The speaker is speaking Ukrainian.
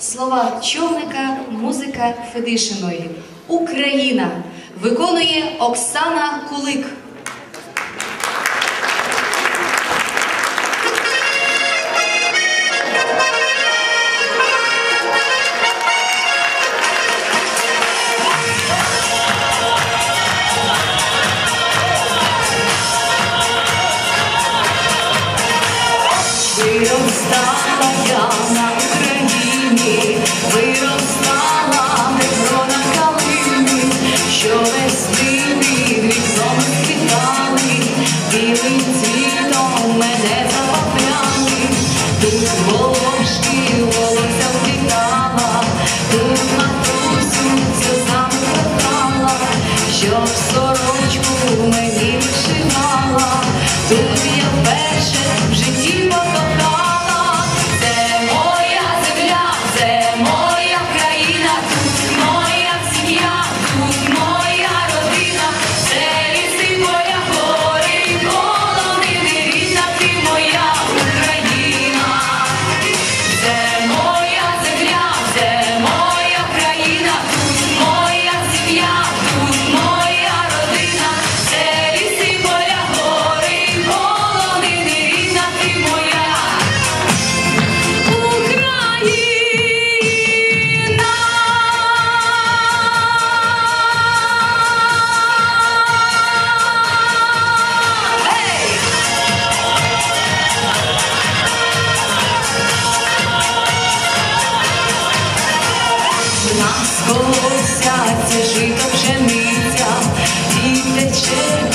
Слова човника, музика Федишиної. Україна виконує Оксана Кулик. Виростала Нас колосяться, жито пшениця і тече.